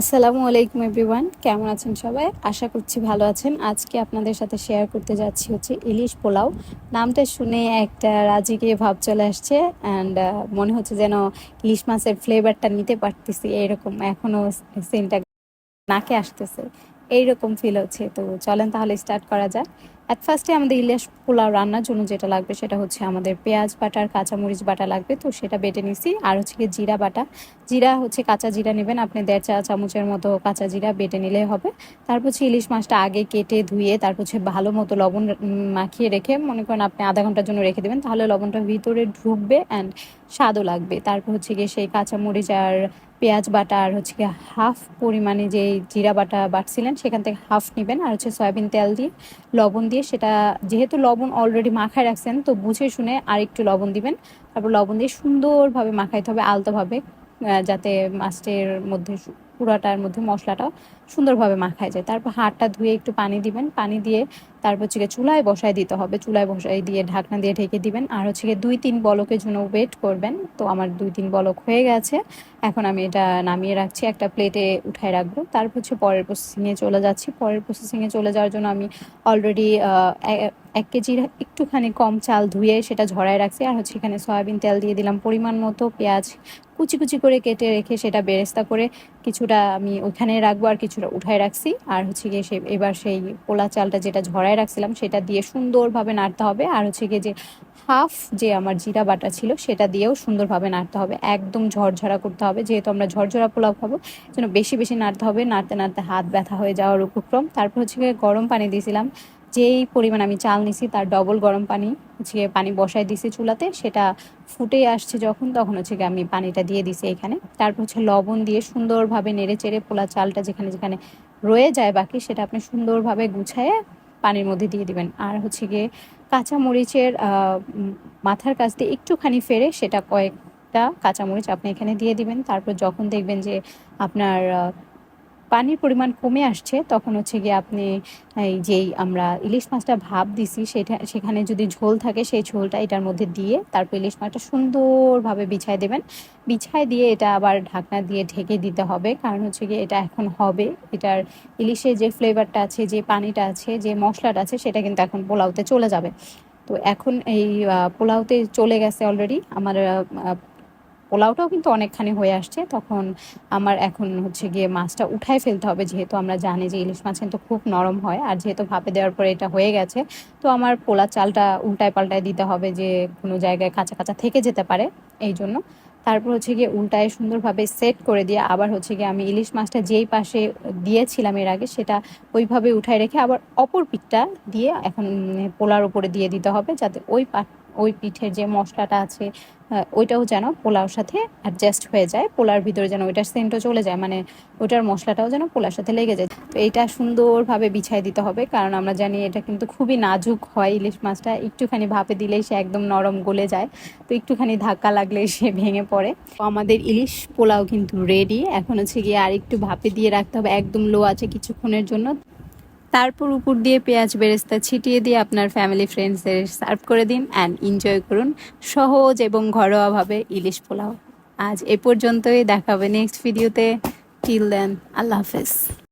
আসসালামু আলাইকুম এভরিওয়ান, কেমন আছেন সবাই? আশা করছি ভালো আছেন। আজকে আপনাদের সাথে শেয়ার করতে যাচ্ছি হচ্ছে ইলিশ পোলাও। নামটা শুনে একটা রাজিকে ভাব চলে আসছে অ্যান্ড মনে হচ্ছে যেন ইলিশ মাছের ফ্লেভারটা নিতে পারতেছি, এরকম এখনও সিনটা নাকে আসতেছে। এইরকম ফিল হচ্ছে। তো চলেন তাহলে স্টার্ট করা যাক। অ্যাট ফার্স্টে আমাদের ইলিশ পোলাও রান্নার জন্য যেটা লাগবে সেটা হচ্ছে আমাদের পেঁয়াজ বাটা আর কাঁচামরিচ বাটা লাগবে। তো সেটা বেটে নিছি। আর হচ্ছে গিয়ে জিরা বাটা। জিরা হচ্ছে কাঁচা জিরা নেবেন। আপনি দেড় চা চামচের মতো কাঁচা জিরা বেটে নিলে হবে। তারপর হচ্ছে ইলিশ মাছটা আগে কেটে ধুয়ে তারপর হচ্ছে ভালো মতো লবণ মাখিয়ে রেখে মনে করেন আপনি আধা ঘণ্টার জন্য রেখে দেবেন। তাহলে লবণটা ভিতরে ঢুকবে অ্যান্ড স্বাদও লাগবে। তারপর হচ্ছে গিয়ে সেই কাঁচামরিচ আর পেঁয়াজ বাটা আর হচ্ছে হাফ পরিমাণে যে জিরা বাটা বাটছিলেন, সেখান থেকে হাফ নেবেন আর হচ্ছে সয়াবিন তেল দিয়ে লবণ দিয়ে সেটা, যেহেতু লবণ অলরেডি মাখায় রাখছেন, তো বুঝে শুনে আর একটু লবণ দিবেন। তারপর লবণ দিয়ে সুন্দরভাবে মাখাইতে হবে আলতোভাবে যাতে মাছটের মধ্যে পুরাটার মধ্যে মশলাটা সুন্দরভাবে মাখায় যায়। তারপর হাড়টা ধুয়ে একটু পানি দিবেন। পানি দিয়ে তারপর হচ্ছে চুলায় বসায় দিতে হবে। চুলায় বসায় দিয়ে ঢাকনা দিয়ে ঢেকে দিবেন। আর হচ্ছে দুই তিন বলকের জন্য ওয়েট করবেন। তো আমার দুই তিন বলক হয়ে গেছে। এখন আমি এটা নামিয়ে রাখছি। একটা প্লেটে উঠায় রাখব। তারপর হচ্ছে পরের প্রসেসিংয়ে চলে যাচ্ছি। পরের প্রসেসিংয়ে চলে যাওয়ার জন্য আমি অলরেডি এক কেজির একটুখানি কম চাল ধুয়ে সেটা ঝরায় রাখছি। আর হচ্ছে এখানে সয়াবিন তেল দিয়ে দিলাম পরিমাণ মতো পেঁয়াজ। কুচি কুচি করে কেটে রেখে সেটা বেরেস্তা করে কিছুটা আমি ওইখানে রাখব আর কিছুটা উঠায় রাখছি। আর হচ্ছে গিয়ে সে এবার সেই পোলা চালটা যেটা ঝরায় রাখছিলাম, সেটা দিয়ে সুন্দরভাবে নাড়তে হবে। আর হচ্ছে গিয়ে যে হাফ যে আমার জিরা বাটা ছিল, সেটা দিয়েও সুন্দরভাবে নাড়তে হবে। একদম ঝরঝরা করতে হবে। যেহেতু আমরা ঝরঝরা পোলাও খাব যেন বেশি বেশি নাড়তে হবে। নাড়তে নাড়তে হাত ব্যথা হয়ে যাওয়ার উপক্রম। তারপর হচ্ছে গিয়ে গরম পানি দিয়েছিলাম। যেই পরিমাণ আমি চাল নিছি তার ডবল গরম পানি হচ্ছে পানি বসাই দিছি চুলাতে, সেটা ফুটে আসছে যখন, তখন হচ্ছে আমি পানিটা দিয়ে দিছি এখানে। তারপর হচ্ছে লবণ দিয়ে সুন্দরভাবে নেড়ে চেড়ে পোলা চালটা যেখানে যেখানে রয়ে যায় বাকি, সেটা আপনি সুন্দরভাবে গুছায়ে পানির মধ্যে দিয়ে দিবেন। আর হচ্ছে গিয়ে কাঁচা মরিচের মাথার কাছ দিয়ে একটুখানি ফেরে সেটা কয়েকটা কাঁচামরিচ আপনি এখানে দিয়ে দিবেন। তারপর যখন দেখবেন যে আপনার পানির পরিমাণ কমে আসছে, তখন হচ্ছে গিয়ে আপনি, এই যেই আমরা ইলিশ মাছটা ভাব দিছি, সেটা, সেখানে যদি ঝোল থাকে, সেই ঝোলটা এটার মধ্যে দিয়ে তারপর ইলিশ মাছটা সুন্দরভাবে বিছায় দেবেন। বিছায় দিয়ে এটা আবার ঢাকনা দিয়ে ঢেকে দিতে হবে, কারণ হচ্ছে গিয়ে এটা এখন হবে। এটার ইলিশের যে ফ্লেভারটা আছে, যে পানিটা আছে, যে মশলাটা আছে, সেটা কিন্তু এখন পোলাওতে চলে যাবে। তো এখন এই পোলাওতে চলে গেছে অলরেডি। আমার পোলাওটাও কিন্তু অনেকখানি হয়ে আসছে। তখন আমার এখন হচ্ছে গিয়ে মাছটা উঠায় ফেলতে হবে, যেহেতু আমরা জানি যে ইলিশ মাছ কিন্তু খুব নরম হয়। আর যেহেতু ভাপে দেওয়ার পরে এটা হয়ে গেছে, তো আমার পোলা চালটা উল্টায় পাল্টায় দিতে হবে যে কোনো জায়গায় কাঁচা কাঁচা থেকে যেতে পারে এই জন্য। তারপর হচ্ছে গিয়ে উল্টায় সুন্দরভাবে সেট করে দিয়ে আবার হচ্ছে গিয়ে আমি ইলিশ মাছটা যেই পাশে দিয়েছিলাম এর আগে সেটা ওইভাবে উঠায় রেখে আবার অপর পিঠটা দিয়ে এখন পোলার উপরে দিয়ে দিতে হবে, যাতে ওই ওই পিঠের যে মশলাটা আছে ওইটাও যেন পোলাওর সাথে অ্যাডজাস্ট হয়ে যায়। পোলার ভিতরে যেন ওইটার সেন্টও চলে যায় মানে ওইটার মশলাটাও যেন পোলার সাথে লেগে যায়। তো এইটা সুন্দরভাবে বিছাই দিতে হবে, কারণ আমরা জানি এটা কিন্তু খুবই নাজুক হয় ইলিশ মাছটা। একটুখানি ভাপে দিলেই সে একদম নরম গলে যায়, তো একটুখানি ধাক্কা লাগলে সে ভেঙে পড়ে। আমাদের ইলিশ পোলাও কিন্তু রেডি এখন হচ্ছে গিয়ে আর একটু ভাপে দিয়ে রাখতে হবে, একদম লো আছে কিছুক্ষণের জন্য। তারপর উপর দিয়ে পেঁয়াজ বেরেস্তা ছিটিয়ে দিয়ে আপনার ফ্যামিলি ফ্রেন্ডসদের সার্ভ করে দিন অ্যান্ড এনজয় করুন সহজ এবং ঘরোয়াভাবে ইলিশ পোলাও। আজ এ পর্যন্তই দেখাবে নেক্সট ভিডিওতে টিল দেন আল্লাহ হাফেজ।